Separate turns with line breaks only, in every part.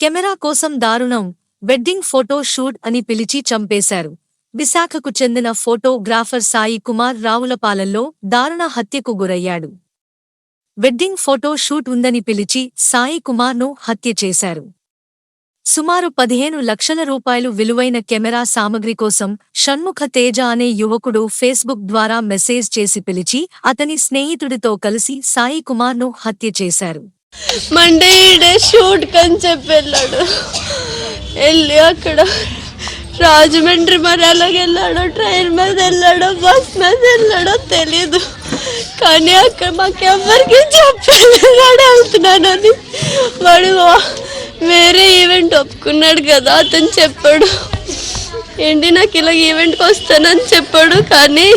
Camera కోసం దారుణం. Wedding photo shoot అని పిలిచి చంపేశారు. విశాఖకు చెందిన ఫోటోగ్రాఫర్ సాయి కుమార్ రావులపాలెంలో దారుణ హత్యకు గురయ్యాడు. వెడ్డింగ్ ఫోటో షూట్ ఉందని పిలిచి సాయి కుమార్ను హత్య చేశారు. సుమారు పదిహేను లక్షల రూపాయలు విలువైన కెమెరా సామగ్రి కోసం షణ్ముఖ తేజ అనే యువకుడు ఫేస్బుక్ ద్వారా మెసేజ్ చేసి పిలిచి అతని స్నేహితుడితో కలిసి సాయి కుమార్ను హత్య చేశారు.
మండే డే షూట్ అని చెప్పి వెళ్ళాడు. వెళ్ళి అక్కడ రాజమండ్రి మరి ఎలాగ వెళ్ళాడో ట్రైన్ మీద వెళ్ళాడో బస్ మీద వెళ్ళాడో తెలీదు. కానీ అక్కడ మాకు ఎవరికి చెప్పలేడు వెళ్తున్నానని. వాడు వేరే ఈవెంట్ ఒప్పుకున్నాడు కదా అతను చెప్పాడు. ఏంటి నాకు ఇలా ఈవెంట్కి వస్తానని చెప్పాడు కానీ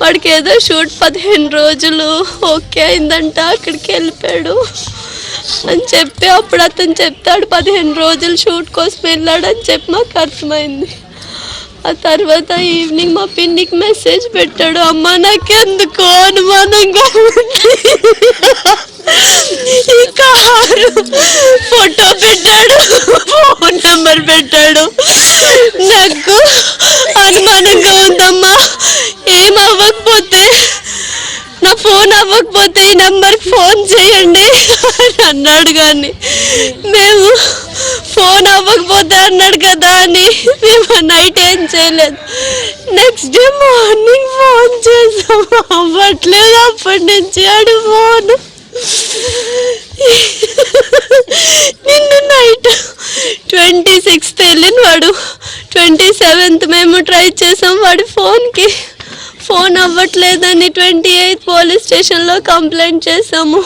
వాడికి ఏదో షూట్ పదిహేను రోజులు ఓకే అయిందంట అక్కడికి వెళ్ళిపోయాడు. అని చెప్పి అప్పుడు అతను చెప్తాడు పదిహేను రోజులు షూట్ కోసం వెళ్ళాడు అని చెప్పి మాకు అర్థమైంది. ఆ తర్వాత ఈవినింగ్ మా పిన్నికి మెసేజ్ పెట్టాడు అమ్మ నాకెందుకు అనుమానంగా ఉంది. ఈ కారు ఫోటో పెట్టాడు ఫోన్ నెంబర్ పెట్టాడు. నాకు అనుమానంగా ఉందమ్మా ఏం అవ్వకపోతే నా ఫోన్ అవ్వకపోతే ఈ నంబర్ ఫోన్ చేయండి అని అన్నాడు కానీ మేము ఫోన్ అవ్వకపోతే అన్నాడు కదా అని మేము నైట్ ఏం చేయలేదు. నెక్స్ట్ డే మార్నింగ్ ఫోన్ చేసాం అవ్వట్లేదు అప్పటి నుంచి ఆడు ఫోన్. నిన్న నైట్ ట్వంటీ సిక్స్త్ వెళ్ళిన వాడు ట్వంటీ సెవెంత్ మేము ట్రై చేసాం వాడి ఫోన్కి. ఫోన్ అవ్వట్లేదని ట్వంటీ ఎయిత్ పోలీస్ స్టేషన్లో కంప్లైంట్ చేసాము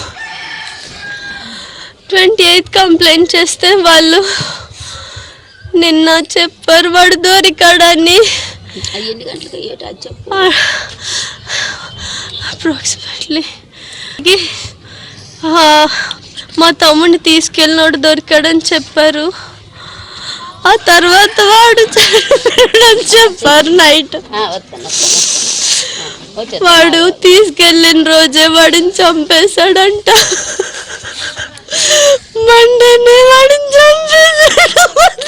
ట్వంటీ ఎయిత్ కంప్లైంట్ చేస్తే వాళ్ళు నిన్న చెప్పారు వాడు దొరికాడని. అప్రాక్సిమేట్లీ మా తమ్ముడిని తీసుకెళ్ళినోడు దొరికాడని చెప్పారు. ఆ తర్వాత వాడు చెప్పారు నైట్. వాడు తీసుకెళ్ళిన రోజే వాడిని చంపేశాడంట. మండనే వాడిని చంపేశాడు.